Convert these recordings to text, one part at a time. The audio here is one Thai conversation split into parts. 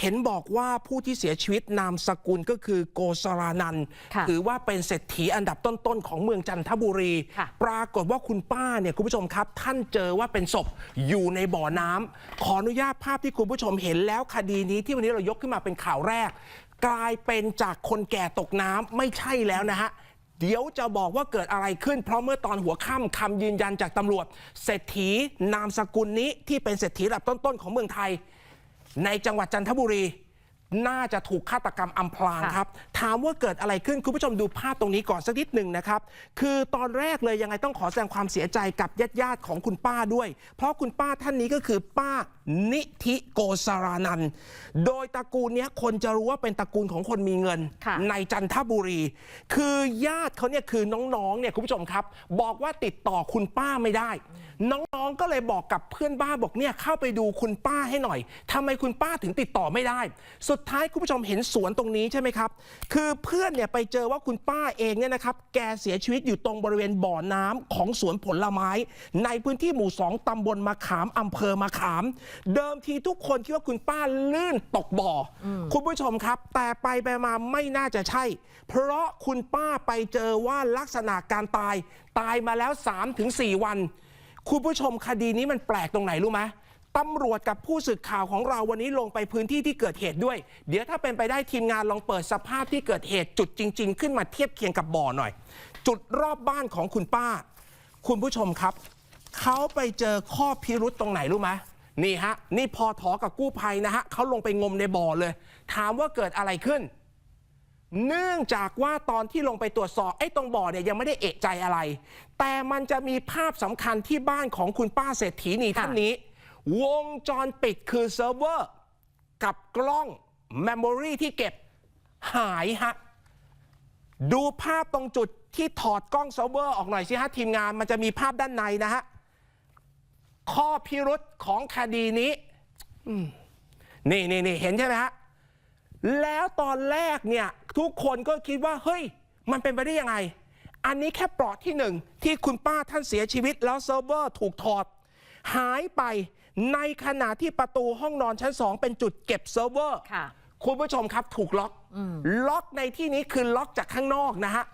เห็นบอกว่าผู้ที่เสียชีวิตนามสกุลก็คือโกสรานันท์ค่ะถือว่าเป็นเศรษฐีอันดับต้นๆ ของเมืองจันทบุรีค่ะปรากฏว่าคุณป้าเนี่ยคุณผู้ชมครับ ท่านเจอว่าเป็นศพอยู่ในบ่อน้ำขออนุญาตภาพที่คุณผู้ชมเห็นแล้วคดีนี้ที่วันนี้เรายกขึ้นมาเป็นข่าวแรก กลายเป็นจากคนแก่ตกน้ำไม่ใช่แล้วนะฮะเดี๋ยวจะบอกว่าเกิดอะไรขึ้น เพราะเมื่อตอนหัวค่ำคำยืนยันจากตำรวจ เศรษฐีนามสกุลนี้ที่เป็นเศรษฐีระดับต้นๆของเมืองไทย ในจังหวัดจันทบุรี น่าจะถูกฆาตกรรมอำพรางค่ะครับ ถามว่าเกิดอะไรขึ้น คุณผู้ชมดูภาพตรงนี้ก่อนสักนิดหนึ่งนะครับ คือตอนแรกเลยยังไงต้องขอแสดงความเสียใจกับญาติญาติๆของคุณป้าด้วย เพราะคุณป้าท่านนี้ก็คือป้า นิธิโกสรานันท์โดยตระกูลเนี้ยคนจะรู้ว่าเป็นตระกูลของคนมีเงิน ค่ะ ในจันทบุรี คือญาติเขาเนี่ยคือน้องๆเนี่ยคุณผู้ชมครับ บอกว่าติดต่อคุณป้าไม่ได้ น้องๆก็เลยบอกกับเพื่อนบ้านบอกเนี่ยเข้าไปดูคุณป้าให้หน่อยทำไมคุณป้าถึงติดต่อไม่ได้ สุดท้ายคุณผู้ชมเห็นสวนตรงนี้ใช่ไหมครับ คือเพื่อนเนี่ยไปเจอว่าคุณป้าเองเนี่ยนะครับ แกเสียชีวิตอยู่ตรงบริเวณบ่อน้ำของสวนผลไม้ ในพื้นที่หมู่สองตำบลมะขามอำเภอมะขามเดิมทีทุกคนคิดว่าคุณป้าลื่นตกบ่ออคุณผู้ชมครับ แต่ไปไปมาไม่น่าจะใช่ เพราะคุณป้าไปเจอว่าลักษณะการตาย ตายมาแล้ว 3-4 วัน คุณผู้ชมคดีนี้มันแปลกตรงไหนรู้ไหมตำรวจกับผู้สื่อข่าวของเราวันนี้ลงไปพื้นที่ที่เกิดเหตุด้วย เดี๋ยวถ้าเป็นไปได้ทีมงานลองเปิดสภาพที่เกิดเหตุจุดจริง ๆ ขึ้นมาเทียบเคียงกับบ่อหน่อย จุดรอบบ้านของคุณป้า คุณผู้ชมครับ เขาไปเจอข้อพิรุษตรงไหนรู้ไหม นี่ฮะ นี่พอถอกับกู้ภัยนะฮะเขาลงไปงมในบ่อเลย ถามว่าเกิดอะไรขึ้น เนื่องจากว่าตอนที่ลงไปตรวจสอบไอ้ตรงบ่อเนี่ยยังไม่ได้เอะใจอะไร แต่มันจะมีภาพสำคัญที่บ้านของคุณป้าเศรษฐีนีค่ะท่านนี้ วงจรปิดคือเซิร์ฟเวอร์ กับกล้องเมมโมรีที่เก็บหายฮะ ดูภาพตรงจุดที่ถอดกล้องเซิร์ฟเวอร์ออกหน่อยสิฮะทีมงานมันจะมีภาพด้านในนะฮะ ข้อพิรุษของคดีนี้อืมนี่นี่นี่เห็นใช่ไหมฮะแล้วตอนแรกเนี่ย ทุกคนก็คิดว่า เฮ้ย มันเป็นไปได้ยังไง อันนี้แค่ปลอดที่หนึ่งที่คุณป้าท่านเสียชีวิต แล้วเซิร์ฟเวอร์ถูกถอด หายไปในขณะที่ประตูห้องนอนชั้นสองเป็นจุดเก็บเซิร์ฟเวอร์ค่ะคุณผู้ชมครับถูกล็อก ล็อกในที่นี้คือล็อกจากข้างนอกนะฮะ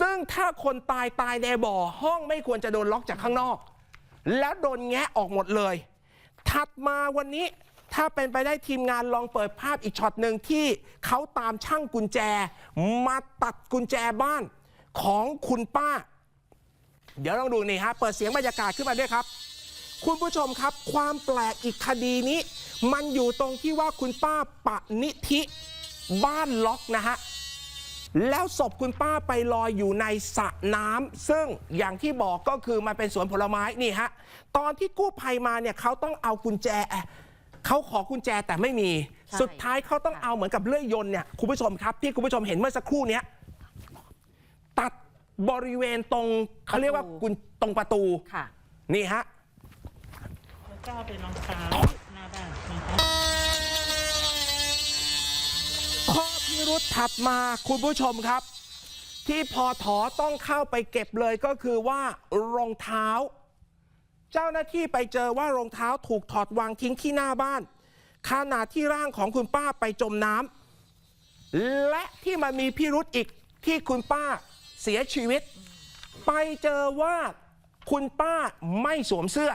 ซึ่งถ้าคนตายตายในบ่อห้องไม่ควรจะโดนล็อกจากข้างนอก แล้วโดนแงะออกหมดเลย ถัดมาวันนี้ถ้าเป็นไปได้ทีมงานลองเปิดภาพอีกช็อตหนึ่งที่เขาตามช่างกุญแจ มาตัดกุญแจบ้านของคุณป้า เดี๋ยวลองดูนี่ฮะเปิดเสียงบรรยากาศขึ้นมาด้วยครับ คุณผู้ชมครับ ความแปลกอีกคดีนี้ มันอยู่ตรงที่ว่าคุณป้าปะนิธิ บ้านล็อกนะฮะ แล้วศพคุณป้าไปลอยอยู่ในสระน้ำซึ่งอย่างที่บอกก็คือมันเป็นสวนผลไม้นี่ฮะตอนที่กู้ภัยมาเนี่ยเขาต้องเอากุญแจเอ่อเขาขอกุญแจแต่ไม่มี ใช่ สุดท้ายเขาต้องเอาเหมือนกับเลื่อยยนต์เนี่ยคุณผู้ชมครับที่คุณผู้ชมเห็นเมื่อสักครู่เนี้ยตัดบริเวณตรงเขาเรียกว่ากุญตรงประตูค่ะ นี่ฮะ แล้วก็เอาไปรองเท้าหน้าบ้านนะคะข้อ พิรุษถัดมาคุณผู้ชมครับ ที่พอถอต้องเข้าไปเก็บเลยก็คือว่ารองเท้า เจ้าหน้าที่ไปเจอว่ารองเท้าถูกถอดวางทิ้งที่หน้าบ้านขณะที่ร่างของคุณป้าไปจมน้ำและที่มันมีพิรุษอีกที่คุณป้าเสียชีวิต ไปเจอว่าคุณป้าไม่สวมเสื้อ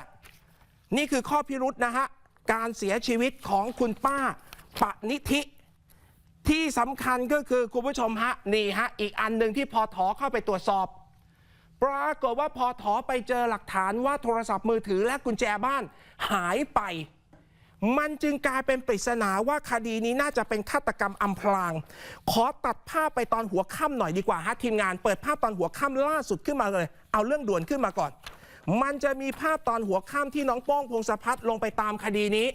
นี่คือข้อพิรุษนะฮะ การเสียชีวิตของคุณป้าปะนิธิ ที่สำคัญก็คือคุณผู้ชมฮะนี่ฮะอีกอันหนึ่งที่พอถอเข้าไปตรวจสอบ ปรากฏว่าพอถอไปเจอหลักฐานว่าโทรศัพท์มือถือและกุญแจบ้านหายไป มันจึงกลายเป็นปริศนาว่าคดีนี้น่าจะเป็นฆาตกรรมอำพราง ขอตัดภาพไปตอนหัวค่ำหน่อยดีกว่าฮะทีมงานเปิดภาพตอนหัวค่ำล่าสุดขึ้นมาเลย เอาเรื่องด่วนขึ้นมาก่อน มันจะมีภาพตอนหัวค่ำที่น้องโป้องพงศพัฒน์ลงไปตามคดีนี้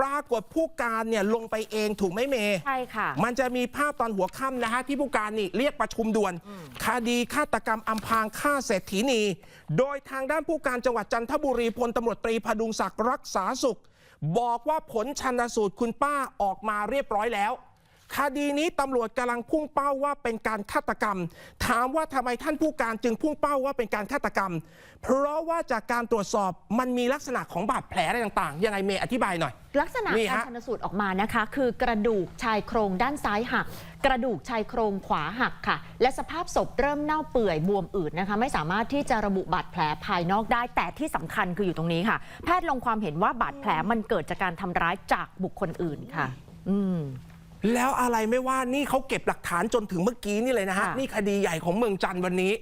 ปรากฏผู้การเนี่ยลงไปเองถูกไหมเมย์ใช่ค่ะ มันจะมีภาพตอนหัวค่ำนะฮะที่ผู้การนี่เรียกประชุมด่วน คดีฆาตกรรมอำพรางฆ่าเศรษฐีนี โดยทางด้านผู้การจังหวัดจันทบุรีพลตำรวจตรีพดุงศักดิ์รักษาสุข บอกว่าผลชันสูตรคุณป้าออกมาเรียบร้อยแล้ว คดีนี้ตำรวจกำลังพุ่งเป้าว่าเป็นการฆาตกรรม ถามว่าทำไมท่านผู้การจึงพุ่งเป้าว่าเป็นการฆาตกรรม เพราะว่าจากการตรวจสอบมันมีลักษณะของบาดแผลอะไรต่างๆ ยังไงเมย์อธิบายหน่อย ลักษณะนี่การฮะชันสูตรออกมานะคะ คือกระดูกชายโครงด้านซ้ายหัก กระดูกชายโครงขวาหักค่ะ และสภาพศพเริ่มเน่าเปื่อยบวมอืดนะคะ ไม่สามารถที่จะระบุบาดแผลภายนอกได้ แต่ที่สำคัญคืออยู่ตรงนี้ค่ะ แพทย์ลงความเห็นว่าบาดแผลมันเกิดจากการทำร้ายจากบุคคลอื่นค่ะ อืม แล้วอะไรไม่ว่านี่เขาเก็บหลักฐานจนถึงเมื่อกี้นี่เลยนะฮะค่ะนี่คดีใหญ่ของเมืองจันทร์วันนี้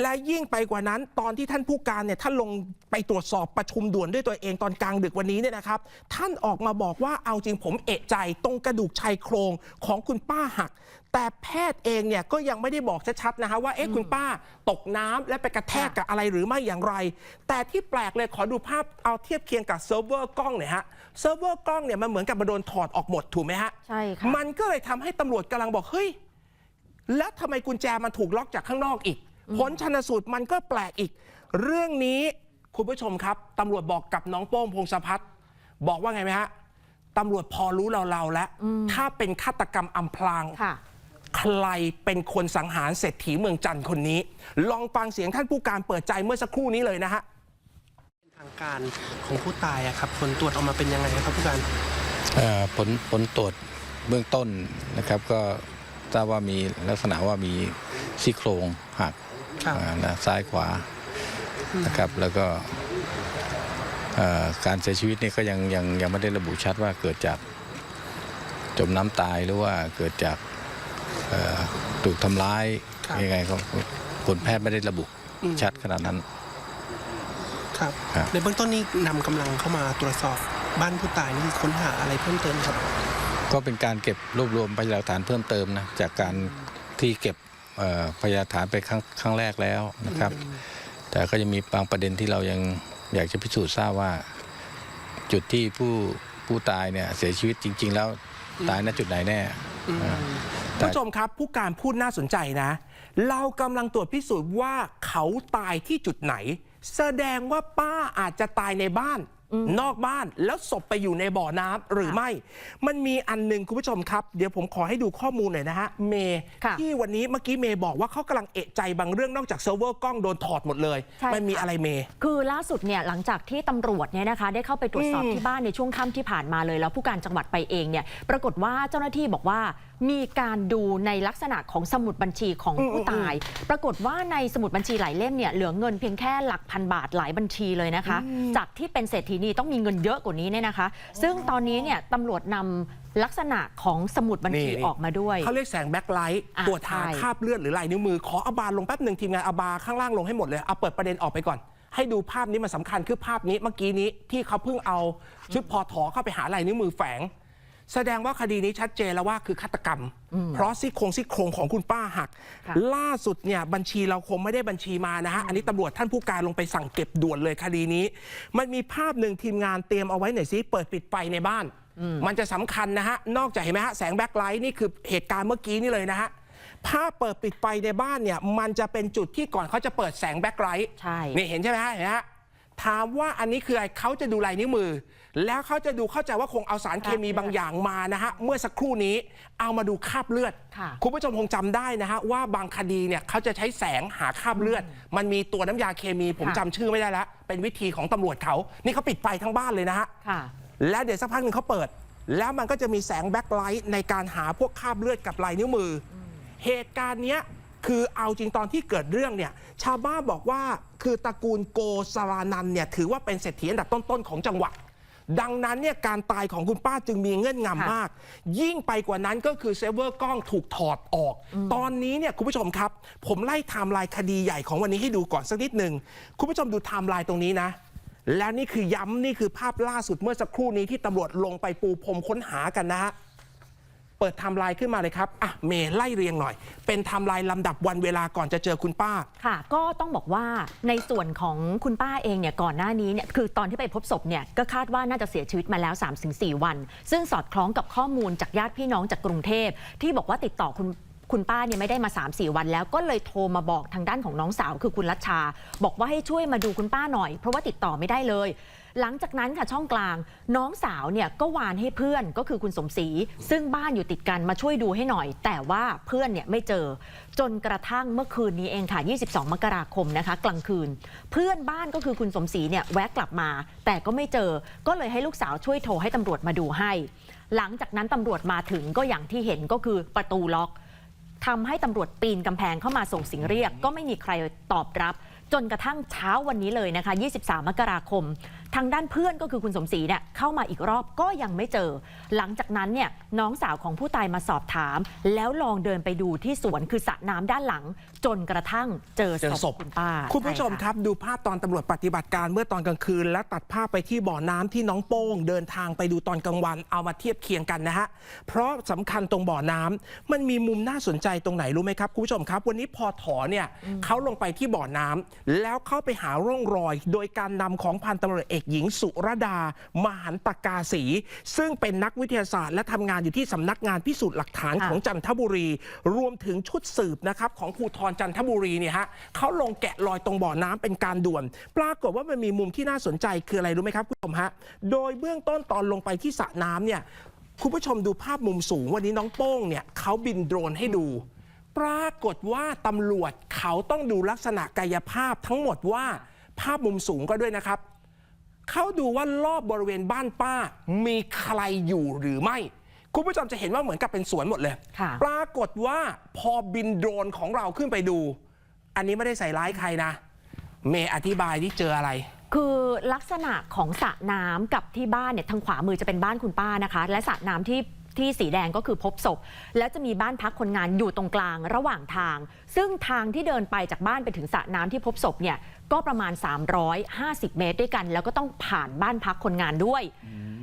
และยิ่งไปกว่านั้นตอนที่ท่านผู้การเนี่ยท่านลงไปตรวจสอบประชุมด่วนด้วยตัวเองตอนกลางดึกวันนี้เนี่ยนะครับ ท่านออกมาบอกว่าเอาจริงผมเอะใจตรงกระดูกชายโครงของคุณป้าหัก แต่แพทย์เองเนี่ยก็ยังไม่ได้บอกชัดๆนะฮะว่าเอ๊ะคุณป้าตกน้ำและไปกระแทกกับอะไรหรือไม่อย่างไร แต่ที่แปลกเลยขอดูภาพเอาเทียบเคียงกับเซิร์ฟเวอร์กล้องหน่อยฮะเซิร์ฟเวอร์กล้องเนี่ยมันเหมือนกับมันโดนถอดออกหมดถูกไหมฮะใช่ค่ะมันก็เลยทำให้ตำรวจกำลังบอกเฮ้ยแล้วทำไมกุญแจมันถูกล็อกจากข้างนอกอีก ผลชันสูตรมันก็แปลกอีก เรื่องนี้คุณผู้ชมครับตำรวจบอกกับน้องโป้งพงศพัฒน์บอกว่าไงไหมฮะตำรวจพอรู้เราเราๆแล้ว ถ้าเป็นฆาตกรรมอำพรางค่ะใครเป็นคนสังหารเศรษฐีเมืองจันทร์คนนี้ ลองฟังเสียงท่านผู้การเปิดใจเมื่อสักครู่นี้เลยนะฮะทางการของผู้ตายอะครับ ผลตรวจออกมาเป็นยังไงครับผู้การเอ่อผลผลตรวจเบื้องต้นนะครับ ก็ทราบว่ามีลักษณะว่ามีซี่โครงหัก ครับอ่านะซ้ายขวานะครับแล้วก็เอ่อการเสียชีวิตนี่ก็ยังยังยังไม่ได้ระบุชัดว่าเกิดจากจมน้ำตายหรือว่าเกิดจากเอ่อถูกทำร้ายครับ ยังไงก็ผลแพทย์ไม่ได้ระบุชัดขนาดนั้น ครับ ครับ ในเบื้องต้นนี้นำกำลังเข้ามาตรวจสอบบ้านผู้ตายนี่ค้นหาอะไรเพิ่มเติมครับ ก็เป็นการเก็บรวบรวมพยานหลักฐานเพิ่มเติมนะจากการที่เก็บเอ่อ พยานหลักฐานไปครั้งครั้งแรกแล้วนะครับ แต่ก็จะมีบางประเด็นที่เรายังอยากจะพิสูจน์ทราบว่า จุดที่ผู้ผู้ตายเนี่ยเสียชีวิตจริง ๆ แล้วตายณจุดไหนแน่อ่าคุณผู้ชมครับผู้การพูดน่าสนใจนะ เรากำลังตรวจพิสูจน์ว่าเขาตายที่จุดไหน แสดงว่าป้าอาจจะตายในบ้าน นอกบ้านแล้วศพไปอยู่ในบ่อน้ำหรือไม่ มันมีอันหนึ่งคุณผู้ชมครับ เดี๋ยวผมขอให้ดูข้อมูลหน่อยนะฮะเมย์ค่ะ ที่วันนี้เมื่อกี้เมย์บอกว่าเขากำลังเอะใจบางเรื่องนอกจากเซิร์ฟเวอร์กล้องโดนถอดหมดเลย ใช่ มันมีค่ะอะไรเมย์ คือล่าสุดเนี่ยหลังจากที่ตำรวจเนี่ยนะคะได้เข้าไปตรวจสอบอืมที่บ้านในช่วงค่ำที่ผ่านมาเลย แล้วผู้การจังหวัดไปเองเนี่ยปรากฏว่าเจ้าหน้าที่บอกว่ามีการดูในลักษณะของสมุดบัญชีของผู้ตาย ปรากฏว่าในสมุดบัญชีหลายเล่มเนี่ยเหลือเงินเพียงแค่หลักพันบาทหลายบัญชีเลยนะคะ จากที่เป็นเศรษฐีนีต้องมีเงินเยอะกว่านี้เนี่ยนะคะ ซึ่งตอนนี้เนี่ยตำรวจนำลักษณะของสมุดบัญชีนี่ออกมาด้วย เขาเรียกแสงแบ็คไลท์อะตรวจหาใช่คราบเลือดหรือลายนิ้วมือ ขอเอาบาร์ลงแป๊บหนึ่งทีมงานเอาบาร์ข้างล่างลงให้หมดเลยเอาเปิดประเด็นออกไปก่อนให้ดูภาพนี้มันสำคัญคือภาพนี้เมื่อกี้นี้ที่เขาเพิ่งเอาชุดพอถอเข้าไปหาลายนิ้วมือแฝง แสดงว่าคดีนี้ชัดเจนแล้วว่าคือฆาตกรรม เพราะซี่โครงซี่โครงของคุณป้าหักค่ะล่าสุดเนี่ยบัญชีเราคงไม่ได้บัญชีมานะฮะ อันนี้ตำรวจท่านผู้การลงไปสั่งเก็บด่วนเลยคดีนี้ มันมีภาพหนึ่งทีมงานเตรียมเอาไว้หน่อยซิเปิดปิดไฟในบ้าน มันจะสำคัญนะฮะ นอกจากเห็นไหมฮะแสงแบ็คไลท์นี่คือเหตุการณ์เมื่อกี้นี่เลยนะฮะภาพเปิดปิดไฟในบ้านเนี่ยมันจะเป็นจุดที่ก่อนเขาจะเปิดแสงแบ็คไลท์ใช่นี่เห็นใช่ไหมฮะเห็นไหมฮะถามว่าอันนี้คืออะไรเขาจะดูลายนิ้วมือ แล้วเขาจะดูเข้าใจว่าคงเอาสารเคมีบางอย่างมานะฮะเมื่อสักครู่นี้เอามาดูคราบเลือดค่ะคุณผู้ชมคงจำได้นะฮะว่าบางคดีเนี่ยเขาจะใช้แสงหาคราบเลือด มันมีตัวน้ำยาเคมีผมค่ะจำชื่อไม่ได้แล้วเป็นวิธีของตำรวจเขา นี่เขาปิดไฟทั้งบ้านเลยนะฮะค่ะแล้วเดี๋ยวสักพักหนึ่งเขาเปิด แล้วมันก็จะมีแสงแบ็คไลท์ในการหาพวกคราบเลือดกับลายนิ้วมืออเหตุการณ์เนี้ยคือเอาจริงตอนที่เกิดเรื่องเนี่ยชาวบ้านบอกว่าคือตระกูลโกสรานันเนี่ยถือว่าเป็นเศรษฐีอันดับต้นๆของจังหวัด ดังนั้นเนี่ยการตายของคุณป้าจึงมีเงื่อนงำมาก ยิ่งไปกว่านั้นก็คือเซฟเวอร์กล้องถูกถอดออก ตอนนี้เนี่ยคุณผู้ชมครับ ผมไล่ไทม์ไลน์คดีใหญ่ของวันนี้ให้ดูก่อนสักนิดหนึ่งคุณผู้ชมดูไทม์ไลน์ตรงนี้นะ และนี่คือย้ำนี่คือภาพล่าสุดเมื่อสักครู่นี้ที่ตำรวจลงไปปูพรมค้นหากันนะฮะเปิดไทม์ไลน์ขึ้นมาเลยครับอะเมย์ไล่เรียงหน่อย เป็นไทม์ไลน์ลำดับวันเวลาก่อนจะเจอคุณป้า ค่ะ ก็ต้องบอกว่าในส่วนของคุณป้าเองเนี่ยก่อนหน้านี้เนี่ยคือตอนที่ไปพบศพเนี่ยก็คาดว่าน่าจะเสียชีวิตมาแล้ว 3-4 วัน ซึ่งสอดคล้องกับข้อมูลจากญาติพี่น้องจากกรุงเทพ ที่บอกว่าติดต่อคุณคุณป้าเนี่ยไม่ได้มา 3-4 วันแล้วก็เลยโทรมาบอกทางด้านของน้องสาวคือคุณรัชชา บอกว่าให้ช่วยมาดูคุณป้าหน่อย เพราะว่าติดต่อไม่ได้เลย หลังจากนั้นค่ะช่องกลาง น้องสาวเนี่ยก็วานให้เพื่อนก็คือคุณสมศรีซึ่งบ้านอยู่ติดกันมาช่วยดูให้หน่อย แต่ว่าเพื่อนเนี่ยไม่เจอ จนกระทั่งเมื่อคืนนี้เองค่ะ 22 มกราคมนะคะ กลางคืน เพื่อนบ้านก็คือคุณสมศรีเนี่ยแวะกลับมา แต่ก็ไม่เจอก็เลยให้ลูกสาวช่วยโทรให้ตำรวจมาดูให้ หลังจากนั้นตำรวจมาถึงก็อย่างที่เห็นก็คือประตูล็อกทำให้ตำรวจปีนกำแพงเข้ามาส่งเสิงเรียก ก็ไม่มีใครตอบรับ จนกระทั่งเช้าวันนี้เลยนะคะ 23 มกราคม ทางด้านเพื่อนก็คือคุณสมศรีเนี่ยเข้ามาอีกรอบก็ยังไม่เจอ หลังจากนั้นเนี่ยน้องสาวของผู้ตายมาสอบถาม แล้วลองเดินไปดูที่สวนคือสระน้ำด้านหลัง จนกระทั่งเจอเจอศศพพคุณป้าคุณผู้ชมใะ ครับดูภาพตอนตำรวจปฏิบัติการเมื่อตอนกลางคืน และตัดภาพไปที่บ่อน้ำที่น้องโป้ง เดินทางไปดูตอนกลางวันเอามาเทียบเคียงกันนะฮะ เพราะสำคัญตรงบ่อน้ำมันมีมุมน่าสนใจตรงไหนรู้ไหมครับ คุณผู้ชมครับ วันนี้พอถอเนี่ยเขาลงไปที่บ่อน้ำแล้วเข้าไปหาร่องรอย โดยการนำของพันตำรวจเอกหญิงสุรดา มหันตกาศีซึ่งเป็นนักวิทยาศาสตร์ และทำงานอยู่ที่สำนักงานพิสูจน์หลักฐานค่ะของจันทบุรี รวมถึงชุดสืบนะครับของภูธรจันทบุรีเนี่ยฮะเขาลงแกะรอยตรงบ่อน้ำเป็นการด่วน ปรากฏว่ามันมีมุมที่น่าสนใจคืออะไรรู้ไหมครับคุณผู้ชมฮะโดยเบื้องต้นตอนลงไปที่สระน้ำเนี่ยคุณผู้ชมดูภาพมุมสูง วันนี้น้องโป้งเนี่ยเขาบินโดรนให้ดู ปรากฏว่าตำรวจเขาต้องดูลักษณะกายภาพทั้งหมดว่าภาพมุมสูงก็ด้วยนะครับ เขาดูว่ารอบบริเวณบ้านป้า มีใครอยู่หรือไม่ คุณผู้ชมจะเห็นว่าเหมือนกับเป็นสวนหมดเลยค่ะปรากฏว่าพอบินโดรนของเราขึ้นไปดู อันนี้ไม่ได้ใส่ร้ายใครนะ เมย์อธิบายที่เจออะไรคือลักษณะของสระน้ำกับที่บ้านเนี่ยทางขวามือจะเป็นบ้านคุณป้านะคะ และสระน้ำที่ที่สีแดงก็คือพบศพ แล้วจะมีบ้านพักคนงานอยู่ตรงกลางระหว่างทาง ซึ่งทางที่เดินไปจากบ้านไปถึงสระน้ำที่พบศพเนี่ย ก็ประมาณ 350 เมตรด้วยกัน แล้วก็ต้องผ่านบ้านพักคนงานด้วย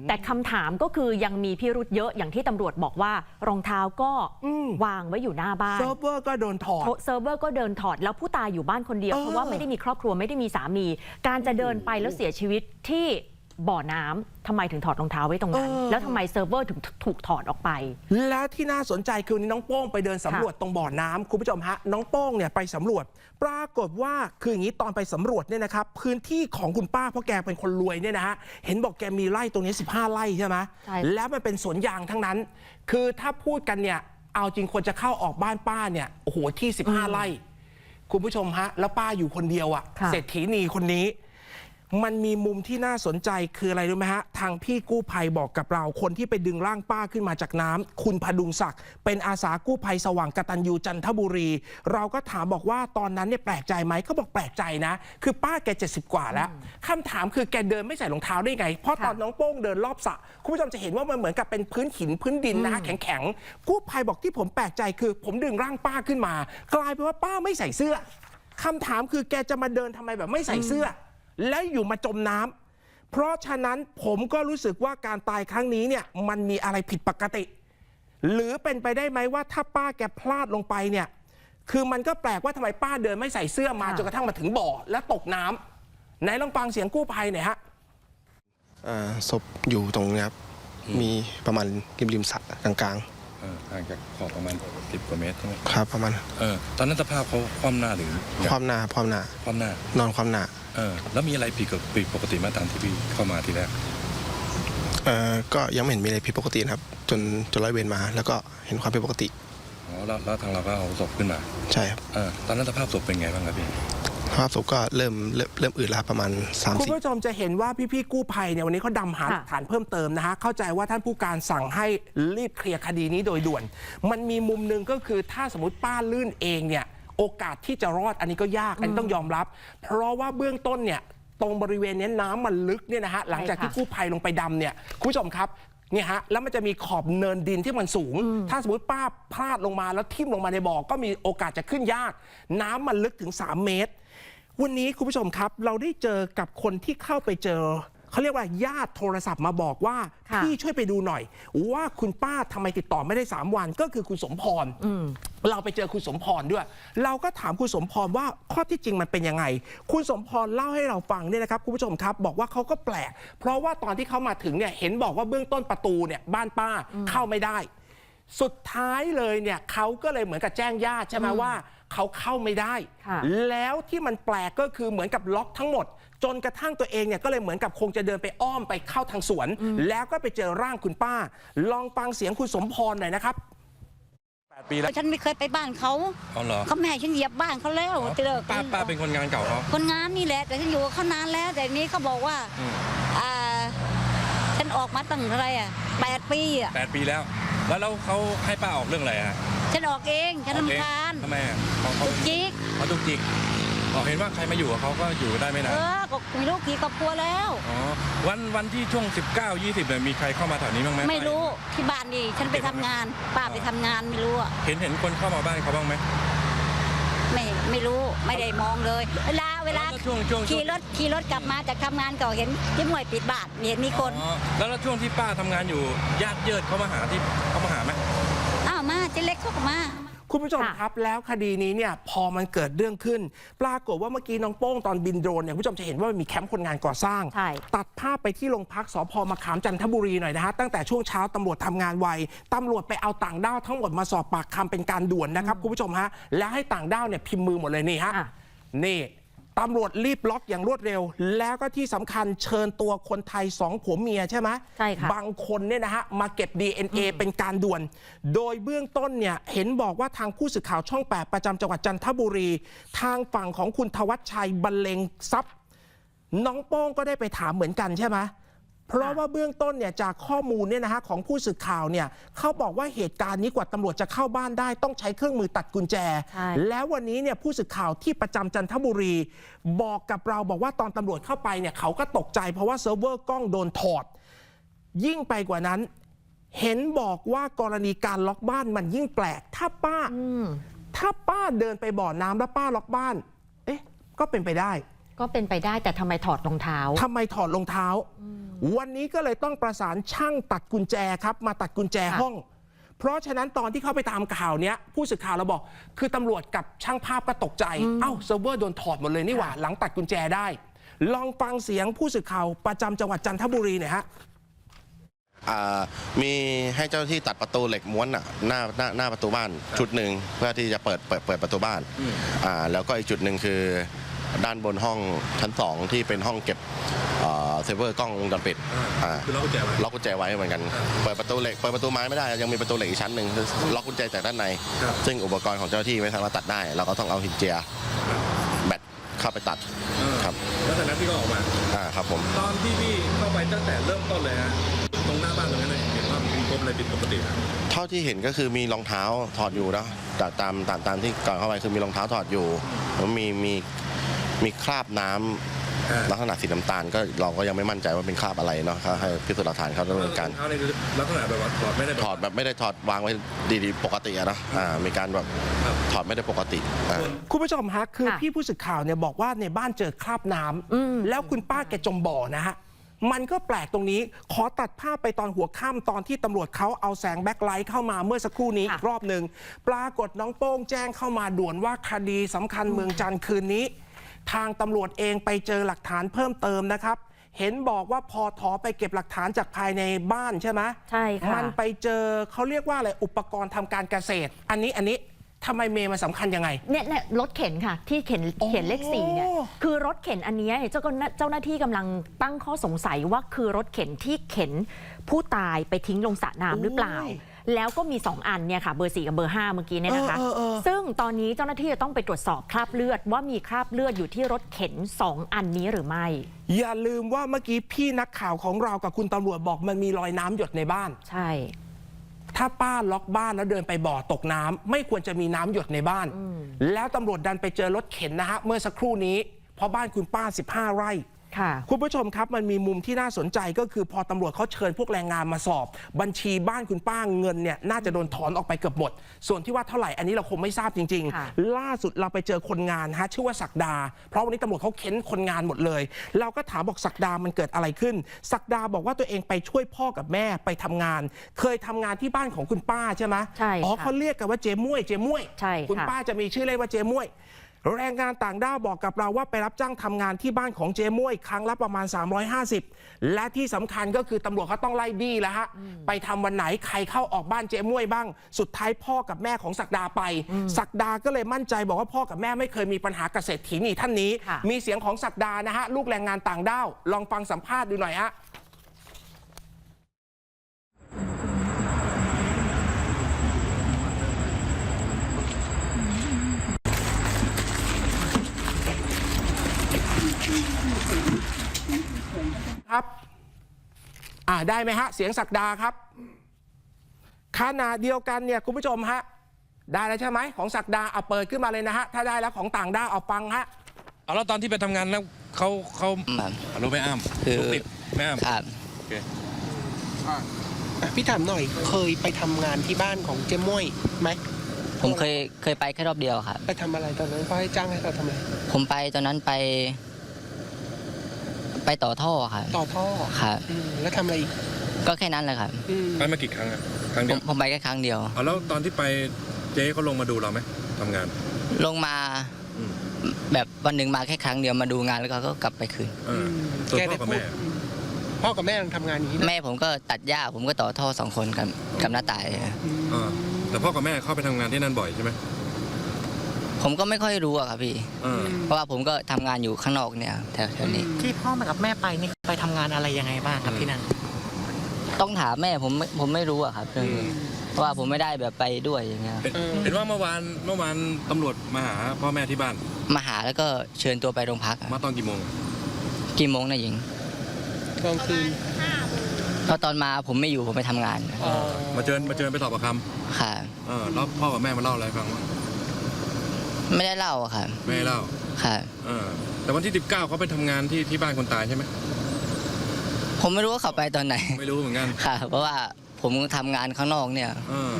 แต่คำถามก็คือยังมีพิรุธเยอะอย่างที่ตำรวจบอกว่ารองเท้าก็อืมวางไว้อยู่หน้าบ้านเซิร์ฟเวอร์ก็โดนถอดเซิร์ฟเวอร์ก็เดินถอดแล้วผู้ตายอยู่บ้านคนเดียวเออเพราะว่าไม่ได้มีครอบครัวไม่ได้มีสามี การจะเดินไปแล้วเสียชีวิตที่ บ่อน้ำทำไมถึงถอดรองเท้าไว้ตรงนั้นเออแล้วทำไมเซิร์ฟเวอร์ถึงถูกถอดออกไป แล้วที่น่าสนใจคือวันนี้น้องโป้งไปเดินสำรวจตรงบ่อน้ำคุณผู้ชมฮะน้องโป้งเนี่ยไปสำรวจ ปรากฏว่าคืออย่างนี้ตอนไปสำรวจเนี่ยนะครับพื้นที่ของคุณป้าเพราะแกเป็นคนรวยเนี่ยนะฮะเห็นบอกแกมีไร่ตรงนี้ 15 ไร่ใช่ไหมใช่แล้วมันเป็นสวนยางทั้งนั้น คือถ้าพูดกันเนี่ยเอาจริงคนจะเข้าออกบ้านป้าเนี่ยโอ้โหที่ 15 ไร่ คุณผู้ชมฮะแล้วป้าอยู่คนเดียวอะค่ะเศรษฐีนีคนนี้ มันมีมุมที่น่าสนใจคืออะไรรู้ไหมฮะ ทางพี่กู้ภัยบอกกับเราคนที่ไปดึงร่างป้าขึ้นมาจากน้ำคุณพดุงศักดิ์เป็นอาสากู้ภัยสว่างกตัญญูจันทบุรี เราก็ถามบอกว่าตอนนั้นเนี่ยแปลกใจไหมเขาบอกแปลกใจนะ คือป้าแก70กว่าแล้วคำถามคือแกเดินไม่ใส่รองเท้าได้ไง เพราะตอนน้องโป้งเดินรอบสระคุณผู้ชมจะเห็นว่ามันเหมือนกับเป็นพื้นหินพื้นดินนะฮะแข็งๆกู้ภัยบอกที่ผมแปลกใจคือ ผมดึงร่างป้าขึ้นมา กลายเป็นว่าป้าไม่ใส่เสื้อคำถามคือแกจะมาเดินทำไมแบบไม่ใส่เสื้อ แล้วอยู่มาจมน้ำเพราะฉะนั้นผมก็รู้สึกว่าการตายครั้งนี้เนี่ยมันมีอะไรผิดปกติ หรือเป็นไปได้ไหมว่าถ้าป้าแกพลาดลงไปเนี่ยคือมันก็แปลกว่าทำไมป้าเดินไม่ใส่เสื้อมาค่ะจนกระทั่งมาถึงบ่อ แล้วตกน้ำไหนลองฟังเสียงกู้ภัยหน่อยฮะอ่าศพอยู่ตรงเนี้ยครับมีประมาณริมริมๆสระกลาง เออห่างจากขอบประมาณสิบกว่าเมตรใช่ไหมๆครับประมาณเออตอนนั้นสภาพเขาคว่ำหน้าหรือความหน้าความหน้าคว่ำหน้า นอนความหน้าเออ แล้วมีอะไรผิดกับผิดปกติไหมาตามที่พี่เข้ามาทีแรกเอ่อก็ยังไม่เห็นมีอะไรผิดปกตินะครับ จนจนร้อยเวรมา แล้วก็เห็นความผิดปกติ อ๋อแล้วแล้วทางเราก็เอาศพขึ้นมา ใช่ครับเออตอนนั้นสภาพศพเป็นไงบ้างครับพี่ส ภาพศพก็เริ่มเริ่มเริ่มอืดแล้วครับประมาณ3ามคุณสี่ผู้ชมจะเห็นว่าพี่ๆกู้ภัยเนี่ยวันนี้เขาดำหาหลักฐานเพิ่มเติมนะฮะเข้าใจว่าท่านผู้การสั่งให้รีบเคลียร์คดีนี้โดยด่วน มันมีมุมหนึ่งก็คือถ้าสมมติป้าลื่นเองเนี่ยโอกาสที่จะรอดอันนี้ก็ยากอันนี้ต้องยอมรับ เพราะว่าเบื้องต้นเนี่ยตรงบริเวณเนี้ยน้ำมันลึกเนี่ยนะฮะหลังจากที่ใช่ค่ะกู้ภัยลงไปดำเนี่ยคุณผู้ชมครับเนี่ยฮะแล้วมันจะมีขอบเนินดินที่มันสูง ถ้าสมมติป้าพลาดลงมาแล้วทิ่มลงมาในบ่อก็มีโอกาสจะขึ้นยาก น้ำมันลึกถึง 3 เมตร วันนี้คุณผู้ชมครับ เราได้เจอกับคนที่เข้าไปเจอเขาเรียกว่าญาติโทรศัพท์มาบอกว่า ค่ะ พี่ช่วยไปดูหน่อย ว่าคุณป้าทำไมติดต่อไม่ได้ 3 วันก็คือคุณสมพรเราไปเจอคุณสมพรด้วย เราก็ถามคุณสมพรว่าข้อที่จริงมันเป็นยังไง คุณสมพรเล่าให้เราฟังเนี่ยนะครับคุณผู้ชมครับ บอกว่าเขาก็แปลก เพราะว่าตอนที่เขามาถึงเนี่ยเห็นบอกว่าเบื้องต้นประตูเนี่ยบ้านป้าเข้าไม่ได้ สุดท้ายเลยเนี่ยเขาก็เลยเหมือนกับแจ้งญาติใช่ไหมว่า เขาเข้าไม่ได้ค่ะแล้วที่มันแปลกก็คือเหมือนกับล็อกทั้งหมด จนกระทั่งตัวเองเนี่ยก็เลยเหมือนกับคงจะเดินไปอ้อมไปเข้าทางสวน แล้วก็ไปเจอร่างคุณป้า ลองฟังเสียงคุณสมพรหน่อยนะครับปีแล้วฉันไม่เคยไปบ้านเขาเอาเหรอเขาไม่ให้ฉันเหยียบบ้านเขาแล้วเลิกป้าป้าเป็นคนงานเก่าเขาคนงานนี่แหละแต่ฉันอยู่กับเขานานแล้ว แต่นี้เขาบอกว่าอืมอ่าฉัน ออกมาตั้งเท่าไหรอะแปดปีอะแปดปีแล้ว แล้วแล้วเขาให้ป้าออกเรื่องอะไรอะฉันออกเองฉันออกเองรำคาญทำไมอะเขาเขาจุกจิกเขาตุกจิกอ๋อเห็นว่าใครมาอยู่กับเขาก็อยู่ได้ไม่นาเอนอก็มีลูกกี่ครอบครัวแล้ว อ๋อวันวันที่ช่วง 19 20เนี่ยมีใครเข้ามาแถวนี้บ้างไหมไม่รู้ที่บ้านนี่ฉันไปทำงาน ป้าไปทำงานไม่รู้อะเห็นเห็นคนเข้ามาบ้านเขาบ้างไหมไม่ไม่รู้ไม่ได้มองเลยเวลาเวลาแล้วช่วงช่วงขี่รถขี่รถกลับมาจากทำงานก็เห็นที่มวยปิดบ้านเห็นมีคนอ๋อแล้วแล้วช่วงที่ป้าทำงานอยู่ญาติเยิดเขามาหาที่เขามาหาไหม อ้าวมาเจ๊เล็กเขาก็มา คุณผู้ชมค่ะ ครับแล้วคดีนี้เนี่ยพอมันเกิดเรื่องขึ้น ปรากฏว่าเมื่อกี้น้องโป้งตอนบินโดรนเนี่ยคุณผู้ชมจะเห็นว่ามันมีแคมป์คนงานก่อสร้าง ใช่ ตัดภาพไปที่โรงพักสพมะขามจันทบุรีหน่อยนะฮะตั้งแต่ช่วงเช้าตำรวจทำงานไวตำรวจไปเอาต่างด้าวทั้งหมดมาสอบปากคำเป็นการด่วนนะครับคุณผู้ชมฮะแล้วให้ต่างด้าวเนี่ยพิมพ์มือหมดเลยนี่ฮะอะ นี่ ตำรวจรีบล็อกอย่างรวดเร็ว แล้วก็ที่สำคัญเชิญตัวคนไทยสองผัวเมียใช่ไหมใช่ค่ะบางคนเนี่ยนะฮะมาเก็บ DNA เป็นการด่วน โดยเบื้องต้นเนี่ยเห็นบอกว่าทางผู้สื่อข่าวช่อง 8 ประจำจังหวัดจันทบุรี ทางฝั่งของคุณทวัชชัยบรรเลงทรัพย์ น้องโป้งก็ได้ไปถามเหมือนกันใช่ไหม เพราะว่าเบื้องต้นเนี่ยจากข้อมูลเนี่ยนะฮะของผู้สื่อข่าวเนี่ยเขาบอกว่าเหตุการณ์นี้กว่าตำรวจจะเข้าบ้านได้ ต้องใช้เครื่องมือตัดกุญแจใช่แล้ววันนี้เนี่ยผู้สื่อข่าวที่ประจำจันทบุรี บอกกับเราบอกว่าตอนตำรวจเข้าไปเนี่ยเขาก็ตกใจเพราะว่าเซิร์ฟเวอร์กล้องโดนถอด ยิ่งไปกว่านั้น เห็นบอกว่ากรณีการล็อกบ้านมันยิ่งแปลกถ้าป้าอืมถ้าป้าเดินไปบ่อน้ำแล้วป้าล็อกบ้าน เอ๊ะ ก็เป็นไปได้ ก็เป็นไปได้แต่ทำไมถอดรองเท้า ทำไมถอดรองเท้า วันนี้ก็เลยต้องประสานช่างตัดกุญแจครับ มาตัดกุญแจค่ะ ห้อง เพราะฉะนั้นตอนที่เขาไปตามข่าวเนี้ยผู้สื่อข่าวเราบอก คือตำรวจกับช่างภาพก็ตกใจ เอ้าเซิร์ฟเวอร์โดนถอดหมดเลยนี่หว่า หลังตัดกุญแจได้ ลองฟังเสียงผู้สื่อข่าวประจำจังหวัดจันทบุรีหน่อยฮะ อ่ามีให้เจ้าหน้าที่ตัดประตูเหล็กม้วนอะหน้าหน้าหน้าประตูบ้านชุดหนึ่งเพื่อที่จะเปิดเปิดเปิดประตูบ้านอ่าแล้วก็อีกจุดหนึ่งคือ ด้านบนห้องชั้นสองที่เป็นห้องเก็บเอ่อเซฟเวอร์กล้องวงจรปิดอ่าคือล็อกกุญแจไว้ล็อกกุญแจไว้เหมือนกันเปิดประตูเหล็กเปิดประตูไม้ไม่ได้ยังมีประตูเหล็กอีกชั้นหนึ่งคือล็อกกุญแจจากด้านในครับซึ่งอุปกรณ์ของเจ้าหน้าที่ไม่สามารถตัดได้ เราก็ต้องเอาหินเจียแบตเข้าไปตัดครับแล้วจากนั้นพี่ก็ออกมาอ่าครับผมตอนที่พี่เข้าไปตั้งแต่เริ่มต้นเลยฮะตรงหน้าบ้านตรงนั้นเลยเห็นว่ามีพบอะไรผิดปกติอะเท่าที่เห็นก็คือมีรองเท้าถอดอยู่นะตามตามตามตามที่ก่อนเข้าไปคือมีรองเท้าถอดอยู่แล้วมีมี มีคราบน้ำอ่าลักษณะสีน้ำตาลก็เราก็ยังไม่มั่นใจว่าเป็นคราบอะไรเนาะก็ให้พิสูจน์หลักฐานเขาดำเนินการเท้าในลักษณะแบบว่าถอดไม่ได้แบบถอดแบบไม่ได้ถอดวางไว้ดีๆปกติอะนะอ่ามีการแบบครับถอดไม่ได้ปกติอ่าคุณผู้ชมฮะคือค่ะพี่ผู้สื่อข่าวเนี่ยบอกว่าในบ้านเจอคราบน้ำอืมแล้วคุณป้าแกจมบ่อนะฮะมันก็แปลกตรงนี้ ขอตัดภาพไปตอนหัวค่ำตอนที่ตำรวจเขาเอาแสงแบ็คไลท์เข้ามาเมื่อสักครู่นี้ค่ะอีกรอบหนึ่งปรากฏน้องโป้งแจ้งเข้ามาด่วนว่าคดีสำคัญเมืองจันทร์คืนนี้ ทางตำรวจเองไปเจอหลักฐานเพิ่มเติมนะครับ เห็นบอกว่าพอถอไปเก็บหลักฐานจากภายในบ้านใช่ไหมใช่ค่ะมันไปเจอเขาเรียกว่าอะไรอุปกรณ์ทำการเกษตร อันนี้อันนี้ทำไมเมย์มันสำคัญยังไง เนี่ยเนี่ยรถเข็นค่ะ ที่เข็นโอ้ เข็นเลขสี่เนี่ยคือรถเข็นอันเนี้ยเจ้าก็เจ้าหน้าที่กำลังตั้งข้อสงสัยว่าคือรถเข็นที่เข็นผู้ตายไปทิ้งลงสระน้ำหรือเปล่า โอ้ย แล้วก็มี 2 อันเนี่ยค่ะเบอร์ 4 กับเบอร์ 5 เมื่อกี้เนี่ยนะคะ เออเออเออ ซึ่งตอนนี้เจ้าหน้าที่จะต้องไปตรวจสอบคราบเลือด ว่ามีคราบเลือดอยู่ที่รถเข็น 2 อันนี้หรือไม่ อย่าลืมว่าเมื่อกี้พี่นักข่าวของเรากับคุณตำรวจบอกมันมีรอยน้ำหยดในบ้าน ใช่ ถ้าป้าล็อกบ้านแล้วเดินไปบ่อตกน้ำไม่ควรจะมีน้ำหยดในบ้าน แล้วตำรวจดันไปเจอรถเข็นนะฮะเมื่อสักครู่นี้ เพราะบ้านคุณป้า 15 ไร่ ค่ะคุณผู้ชมครับมันมีมุมที่น่าสนใจก็คือพอตำรวจเขาเชิญพวกแรงงานมาสอบ บัญชีบ้านคุณป้าเงินเนี่ยน่าจะโดนถอนออกไปเกือบหมด ส่วนที่ว่าเท่าไหร่อันนี้เราคงไม่ทราบจริงค่ะๆล่าสุดเราไปเจอคนงานฮะชื่อว่าศักดา เพราะวันนี้ตำรวจเขาเค้นคนงานหมดเลย เราก็ถามบอกศักดามันเกิดอะไรขึ้นศักดาบอกว่าตัวเองไปช่วยพ่อกับแม่ไปทำงาน เคยทำงานที่บ้านของคุณป้าใช่ไหมใช่อ๋อค่ะเขาเรียกกันว่าเจ๊ม่วยเจ๊ม่วยใช่ค่ะคุณป้าจะมีชื่อเล่นว่าเจ๊ม่วย แรงงานต่างด้าวบอกกับเราว่าไปรับจ้างทำงานที่บ้านของเจม่วย ครั้งละประมาณ 350 และที่สำคัญก็คือตำรวจเขาต้องไล่บี้แล้วฮะ ไปทำวันไหนใครเข้าออกบ้านเจม่วยบ้าง สุดท้ายพ่อกับแม่ของศักดาไป ศักดาก็เลยมั่นใจบอกว่าพ่อกับแม่ไม่เคยมีปัญหาเกษตรถีนีท่านนี้ค่ะมีเสียงของศักดานะฮะลูกแรงงานต่างด้าวลองฟังสัมภาษณ์ดูหน่อยฮะ ครับอ่าได้ไหมฮะ เสียงศักดาครับขณะเดียวกันเนี่ยคุณผู้ชมฮะได้แล้วใช่ไหมของศักดาเอาเปิดขึ้นมาเลยนะฮะถ้าได้แล้วของต่างด้าวเอาฟังฮะเอาแล้วตอนที่ไปทำงานแล้วเขาเขาครับรู้ไหมอ้ำคือลูกติดแม่อ้ำครับพี่ถามหน่อยเคยไปทำงานที่บ้านของเจมวยไหมผมเคยเคยไปแค่รอบเดียวครับ ไปทำอะไรตอนนั้นเขาให้จ้างให้เราทำอะไรผมไปตอนนั้นไป ไปต่อท่อครับต่อท่อครับอืมแล้วทำอะไรอีกก็แค่นั้นแหละครับอืมไปมากี่ครั้งอะครั้งผเดียมวผมไปแค่ครั้งเดียว เอาแล้วตอนที่ไปเจ๊เขาลงมาดูเราไหมทำงาน ลงมาอืม แบบวันหนึ่งมาแค่ครั้งเดียวมาดูงานแล้วก็ก็กลับไปคืน เออ ส่วนแกพ่ได้อกับพูแม่ดอืมพ่อกับแม่ยังทำงานอย่างนี้นะแม่ผมก็ตัดหญ้าผมก็ต่อท่อสองคนกับกับน้าตายอืม เออ แต่พ่อกับแม่เข้าไปทำงานที่นั่นบ่อยใช่ไหม ผมก็ไม่ค่อยรู้อะครับพี่เออเพราะว่าผมก็ทำงานอยู่ข้างนอกเนี่ยแถวแถวนี้ ที่พ่อมากับแม่ไปนี่ไปทำงานอะไรยังไงบ้างครับที่นั่น ต้องถามแม่ผมไม่ผมไม่รู้อะครับเรื่องนี้เพราะว่าผมไม่ได้แบบไปด้วยอย่างเงี้ยเห็นเห็นว่าเมื่อวานเมื่อวานตำรวจมาหาพ่อแม่ที่บ้าน มาหาแล้วก็เชิญตัวไปโรงพักอะมาตอนกี่โมง กี่โมงนะหญิงกลางคืนเพราะตอนมาผมไม่อยู่ผมไปทำงานอ๋อมาเชิญมาเชิญไปสอบปากคค่ะำเออแล้วพ่อกับแม่มาเล่าอะไรให้ฟังว่า ไม่ได้เล่าอะค่ะไม่ให้เล่าค่ะเออแต่วันที่ 19เขาไปทำงานที่ที่บ้านคนตายใช่ไหมผมไม่รู้ว่าเขาไปตอนไหน ไม่รู้เหมือนกันค่ะ เพราะว่าผมทำงานข้างนอกเนี่ย เออ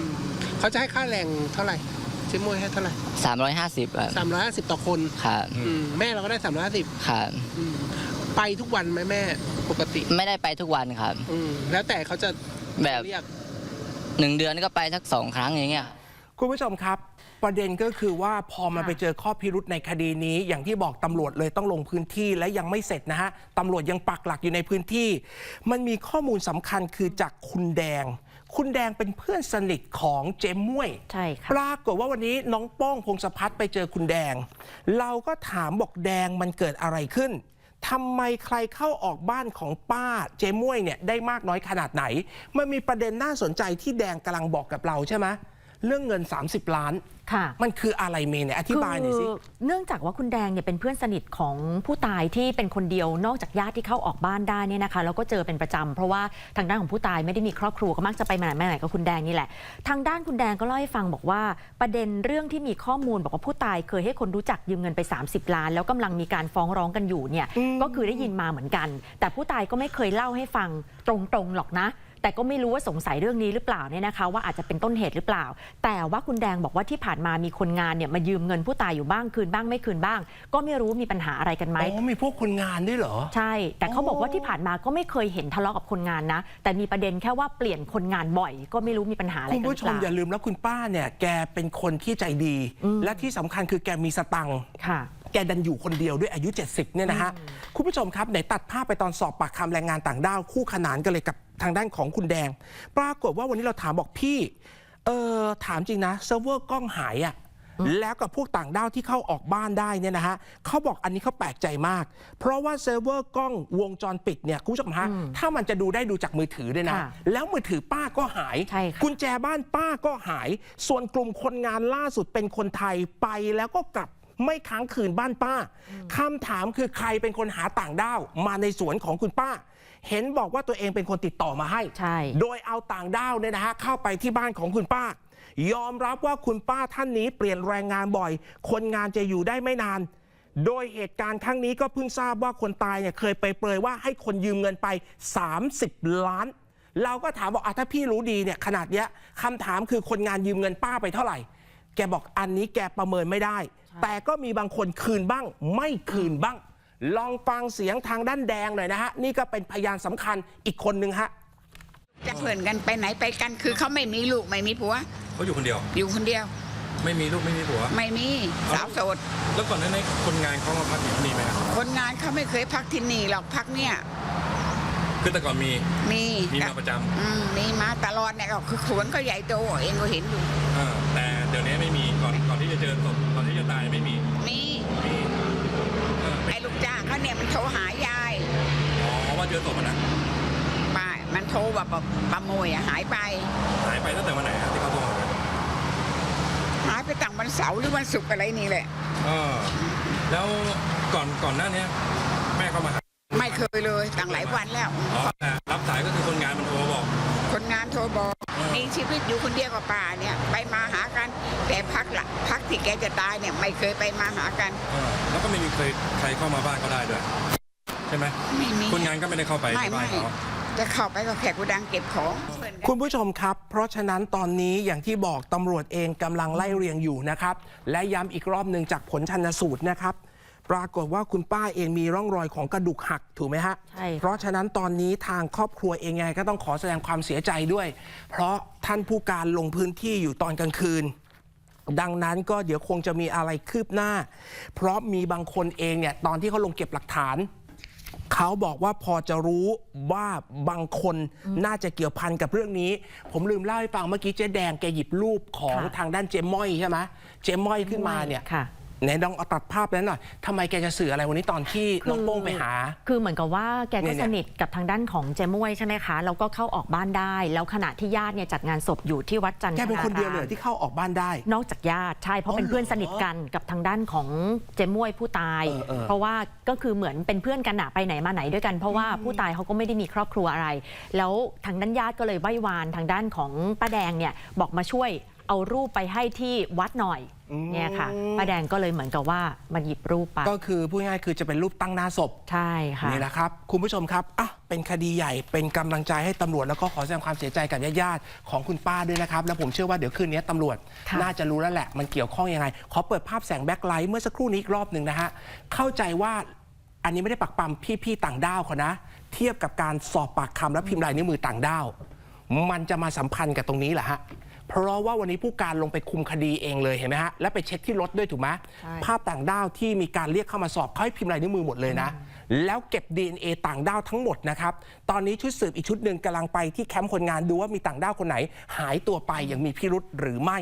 เขาจะให้ค่าแรงเท่าไหร่เจมวยให้เท่าไหร่350อะสามร้อยห้าสิบต่อคนค่ะอืมแม่เราก็ได้สามร้อยห้าสิบค่ะไปทุกวันไหมแม่ปกติไม่ได้ไปทุกวันครับ อืมแล้วแต่เขาจะแบบเรียกหนึ่งเดือนก็ไปสักสองครั้งอย่างเงี้ย คุณผู้ชมครับ ประเด็นก็คือว่าพอมันค่ะไปเจอข้อพิรุษในคดีนี้ อย่างที่บอกตำรวจเลยต้องลงพื้นที่และยังไม่เสร็จนะฮะตำรวจยังปักหลักอยู่ในพื้นที่ มันมีข้อมูลสำคัญคือจากคุณแดง คุณแดงเป็นเพื่อนสนิทของเจมม่วยใช่ค่ะปรากฏว่าวันนี้น้องป้องพงศพัฒน์ไปเจอคุณแดง เราก็ถามบอกแดงมันเกิดอะไรขึ้นทำไมใครเข้าออกบ้านของป้าเจม่วยเนี่ยได้มากน้อยขนาดไหน มันมีประเด็นน่าสนใจที่แดงกำลังบอกกับเราใช่ไหม เรื่องเงิน 30 ล้าน ค่ะ มันคืออะไรเมย์เนี่ยอธิบายหน่อยสิคือเนื่องจากว่าคุณแดงเนี่ยเป็นเพื่อนสนิทของผู้ตายที่เป็นคนเดียวนอกจากญาติที่เข้าออกบ้านได้เนี่ยนะคะแล้วก็เจอเป็นประจำเพราะว่าทางด้านของผู้ตายไม่ได้มีครอบครัวก็มักจะไปมาไหนมาไหนกับคุณแดงนี่แหละ ทางด้านคุณแดงก็เล่าให้ฟังบอกว่าประเด็นเรื่องที่มีข้อมูลบอกว่าผู้ตายเคยให้คนรู้จักยืมเงินไป 30 ล้าน แล้วกำลังมีการฟ้องร้องกันอยู่เนี่ยอืมก็คือได้ยินมาเหมือนกัน แต่ผู้ตายก็ไม่เคยเล่าให้ฟังตรงๆหรอกนะ แต่ก็ไม่รู้ว่าสงสัยเรื่องนี้หรือเปล่าเนี่ยนะคะ ว่าอาจจะเป็นต้นเหตุหรือเปล่า แต่ว่าคุณแดงบอกว่าที่ผ่านมามีคนงานเนี่ยมายืมเงินผู้ตายอยู่บ้างคืนบ้างไม่คืนบ้าง ก็ไม่รู้มีปัญหาอะไรกันไหมอ๋อมีพวกคนงานด้วยเหรอ ใช่ แต่เขาบอกว่าที่ผ่านมาก็ไม่เคยเห็นทะเลาะกับคนงานนะ แต่มีประเด็นแค่ว่าเปลี่ยนคนงานบ่อย ก็ไม่รู้มีปัญหาอะไรคุกัณนหผู้รือชเปมล่า อย่าลืมแล้วคุณป้าเนี่ย แกเป็นคนที่ใจดี อืม และที่สำคัญคือแกมีสตังค์ ค่ะ แกดันอยู่คนเดียวด้วยอายุ 70 เนี่ยนะฮะ คุณผู้ชมครับไหนตัดภาพไปตอนสอบปากคำแรงงานต่างด้าวคู่ขนานกันเลยกับ ทางด้านของคุณแดง ปรากฏว่าวันนี้เราถามบอกพี่เออถามจริงนะเซิร์ฟเวอร์กล้องหายอะ่ะแล้วกับพวกต่างด้าวที่เข้าออกบ้านได้เนี่ยนะฮะเขาบอกอันนี้เขาแปลกใจมาก เพราะว่าเซิร์ฟเวอร์กล้องวงจรปิดเนี่ยคุณผู้ชมฮะอืมถ้ามันจะดูได้ดูจากมือถือด้วยนะค่ะแล้วมือถือป้าก็หายใช่ค่ะกุญแจบ้านป้าก็หาย ส่วนกลุ่มคนงานล่าสุดเป็นคนไทยไปแล้วก็กลับไม่ค้างคืนบ้านป้าคำถามคือใครเป็นคนหาต่างด้าวมาในสวนของคุณป้า เห็นบอกว่าตัวเองเป็นคนติดต่อมาให้ ใช่ โดยเอาต่างด้าวเนี่ยนะฮะเข้าไปที่บ้านของคุณป้า ยอมรับว่าคุณป้าท่านนี้เปลี่ยนแรงงานบ่อย คนงานจะอยู่ได้ไม่นาน โดยเหตุการณ์ครั้งนี้ก็เพิ่งทราบว่าคนตายเนี่ยเคยไปเปรยว่าให้คนยืมเงินไป 30 ล้าน เราก็ถามบอกอะถ้าพี่รู้ดีเนี่ยขนาดเนี้ยคำถามคือคนงานยืมเงินป้าไปเท่าไหร่ แกบอกอันนี้แกประเมินไม่ได้ แต่ก็มีบางคนคืนบ้าง ไม่คืนบ้าง ลองฟังเสียงทางด้านแดงหน่อยนะฮะ นี่ก็เป็นพยานสำคัญอีกคนนึงฮะ จะเพื่อนกันไปไหนไปกัน คือเขาไม่มีลูกไม่มีผัว เขาอยู่คนเดียว อยู่คนเดียว ไม่มีลูกไม่มีผัว ไม่มีสาวโสด แล้วก่อนหนั้านคนงานเขามาพักอยู่ที่นี่ไหมครับคนงานเขาไม่เคยพักที่นี่หรอกพักเนี่ยคือแต่ก่อนมี มีมีมาประจำ อืมมีมาตลอดเนี่ยก็คือสวนก็ใหญ่โตเองก็เห็นอยู่อ่าแต่ ศพมันนะป้ามันโทรแบบแบบป้าโมยอะหายไป หายไปตั้งแต่วันไหนฮะที่เขาโทรมาหายไปต่างวันเสาร์หรือวันศุกร์อะไรนี่แหละ เออแล้วก่อนก่อนหน้านี้แม่เขามาหาไม่เคยเลยต่างหลายวันแล้ว อ๋อแต่รับสายก็คือคนงานมันโทรมาบอก คนงานโทรบอกอืมมีชีวิตอยู่คนเดียวกับป้าเนี่ย ไปมาหากัน แต่พักละพักที่แกจะตายเนี่ยไม่เคยไปมาหากัน เออแล้วก็ไม่มีเคยใครเข้ามาบ้านเขาได้ด้วย ใช่ไหมไม่มีคนงานก็ไม่ได้เข้าไปไม่ในบ้านไม่เขา จะเข้าไปก็แขกกูดังเก็บของ คุณผู้ชมครับ เพราะฉะนั้นตอนนี้อย่างที่บอกตำรวจเองกำลังไล่เรียงอยู่นะครับ และย้ำอีกรอบหนึ่งจากผลชันสูตรนะครับ ปรากฏว่าคุณป้าเองมีร่องรอยของกระดูกหักถูกไหมฮะ ใช่ค่ะ เพราะฉะนั้นตอนนี้ทางครอบครัวเองยังไงก็ต้องขอแสดงความเสียใจด้วย เพราะท่านผู้การลงพื้นที่อยู่ตอนกลางคืน ดังนั้นก็เดี๋ยวคงจะมีอะไรคืบหน้า เพราะมีบางคนเองเนี่ยตอนที่เขาลงเก็บหลักฐาน เขาบอกว่าพอจะรู้ว่าบางคนน่าจะเกี่ยวพันกับเรื่องนี้ ผมลืมเล่าให้ฟังเมื่อกี้เจ๊แดงแกหยิบรูปของค่ะ ทางด้านเจมม้อยใช่ไหมเจมม้อยขึ้นมาเนี่ย ค่ะ ไหนลองเอาตัดภาพนั้นหน่อยทำไมแกจะสื่ออะไรวันนี้ตอนที่น้องโป้งไปหา คือเหมือนกับว่าแกเนี่ก็ยเนี่ย สนิทกับทางด้านของเจมวยใช่ไหมคะ แล้วก็เข้าออกบ้านได้ แล้วขณะที่ญาติเนี่ยจัดงานศพอยู่ที่วัดจันทแกเป็นคนเดียวเลยรารามที่เข้าออกบ้านได้ นอกจากญาติใช่เพราะอ๋อเป็นเพื่อนเหรอสนิทกันกับทางด้านของเจมวยผู้ตาย เออเออ เพราะว่าก็คือเหมือนเป็นเพื่อนกันอะไปไหนมาไหนด้วยกัน เพราะว่าผู้ตายเขาก็ไม่ได้มีครอบครัวอะไร แล้วทางด้านญาติก็เลยไหว้วานทางด้านของป้าแดงเนี่ยบอกมาช่วย เอารูปไปให้ที่วัดหน่อยเนี่ยค่ะป้าแดงก็เลยเหมือนกับว่ามาหยิบรูปไปก็คือพูดง่ายๆคือจะเป็นรูปตั้งหน้าศพใช่ค่ะนี่แหละครับ คุณผู้ชมครับอะเป็นคดีใหญ่เป็นกำลังใจให้ตำรวจแล้วก็ขอแสดงความเสียใจกับญาติๆของคุณป้าด้วยนะครับ แล้วผมเชื่อว่าเดี๋ยวคืนนี้ตำรวจค่ะน่าจะรู้แล้วแหละ มันเกี่ยวข้องยังไงขอเปิดภาพแสงแบ็คไลท์เมื่อสักครู่นี้อีกรอบหนึ่งนะฮะเข้าใจว่าอันนี้ไม่ได้ปักปั๊มพี่ๆต่างด้าวเขานะ เทียบกับการสอบปากคำและพิมพ์ลายนิ้วมือต่างด้าวมันจะมาสัมพันธ์กับตรงนี้แหละฮะ เพราะว่าวันนี้ผู้การลงไปคุมคดีเองเลยเห็นไหมฮะและไปเช็คที่รถด้วยถูกไหมใช่ ภาพต่างด้าวที่มีการเรียกเข้ามาสอบเขาให้พิมพ์ลายนิ้วมือหมดเลยนะ แล้วเก็บ DNA ต่างด้าวทั้งหมดนะครับ ตอนนี้ชุดสืบอีกชุดหนึ่งกำลังไปที่แคมป์คนงานดูว่ามีต่างด้าวคนไหน หายตัวไปอย่างมีพิรุษหรือไม่